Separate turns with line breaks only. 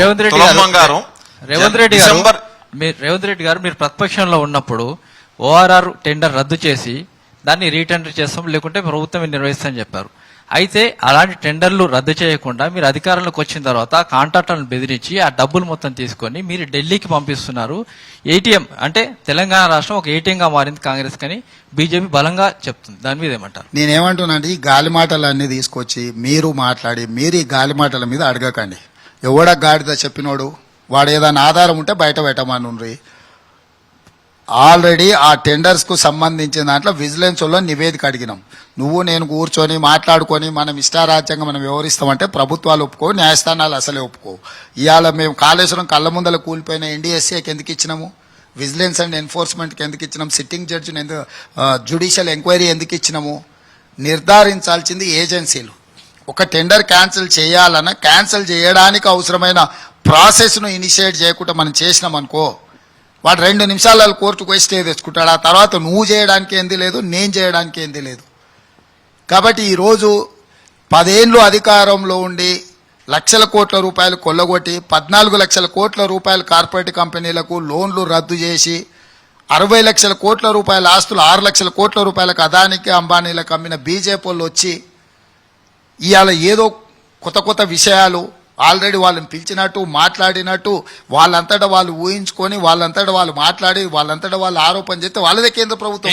రేవంత్ రెడ్డి గారు రేవంత్ రెడ్డి గారు రేవంత్ రెడ్డి గారు మీరు ప్రతిపక్షంలో ఉన్నప్పుడు ఓఆర్ఆర్ టెండర్ రద్దు చేసి దాన్ని రీటెండర్ చేస్తాం లేకుంటే ప్రభుత్వం నిర్వహిస్తామని చెప్పారు. అయితే అలాంటి టెండర్లు రద్దు చేయకుండా మీరు అధికారంలోకి వచ్చిన తర్వాత కాంట్రాక్టర్లను బెదిరించి ఆ డబ్బులు మొత్తం తీసుకొని మీరు ఢిల్లీకి పంపిస్తున్నారు. ఏటీఎం అంటే తెలంగాణ రాష్ట్రం ఒక ATM గా మారింది కాంగ్రెస్ కని బీజేపీ బలంగా చెప్తుంది. దాని మీద ఏమంటారు?
నేనేమంటున్నాను ఈ గాలి మాటలు అన్ని తీసుకొచ్చి మీరు మాట్లాడి మీరు ఈ గాలి మాటల మీద అడగకండి. ఎవడ గాడిద చెప్పినోడు? వాడు ఏదైనా ఆధారం ఉంటే బయట పెట్టమనుండ్రి. ఆల్రెడీ ఆ టెండర్స్కు సంబంధించిన దాంట్లో విజిలెన్స్ వాళ్ళు నివేదిక అడిగినాం. నువ్వు నేను కూర్చొని మాట్లాడుకొని మనం ఇష్టారాజ్యంగా మనం వ్యవహరిస్తామంటే ప్రభుత్వాలు ఒప్పుకో న్యాయస్థానాలు అసలే ఒప్పుకో. ఇవాళ మేము కాళేశ్వరం కళ్ళ ముందల కూలిపోయిన ఎన్డీఎస్సీకి ఎందుకు ఇచ్చినాము? విజిలెన్స్ అండ్ ఎన్ఫోర్స్మెంట్కి ఎందుకు ఇచ్చినాం? సిట్టింగ్ జడ్జిని ఎందుకు జ్యుడిషియల్ ఎంక్వైరీ ఎందుకు ఇచ్చినాము? నిర్ధారించాల్సింది ఏజెన్సీలు. ఒక టెండర్ క్యాన్సిల్ చేయాలన్న క్యాన్సిల్ చేయడానికి అవసరమైన ప్రాసెస్ను ఇనిషియేట్ చేయకుండా మనం చేసినాం అనుకో వాడు రెండు నిమిషాలలో కోర్టుకు పోయి స్టే తెచ్చుకుంటాడు ఆ తర్వాత నువ్వు చేయడానికి ఏంది లేదు నేను చేయడానికి ఏంది లేదు. కాబట్టి ఈరోజు పదేళ్ళు అధికారంలో ఉండి లక్షల కోట్ల రూపాయలు కొల్లగొట్టి పద్నాలుగు లక్షల కోట్ల రూపాయలు కార్పొరేట్ కంపెనీలకు లోన్లు రద్దు చేసి అరవై లక్షల కోట్ల రూపాయల ఆస్తులు ఆరు లక్షల కోట్ల రూపాయలకు అదానికి అంబానీలకు అమ్మిన బీజేపీ వచ్చి ఇవాళ ఏదో కొత్త కొత్త విషయాలు ఆల్రెడీ వాళ్ళని పిలిచినట్టు మాట్లాడినట్టు వాళ్ళంతటా వాళ్ళు ఊహించుకొని వాళ్ళంతటా వాళ్ళు మాట్లాడి వాళ్ళంతటా వాళ్ళు ఆరోపణ చేస్తే వాళ్ళదే కేంద్ర ప్రభుత్వం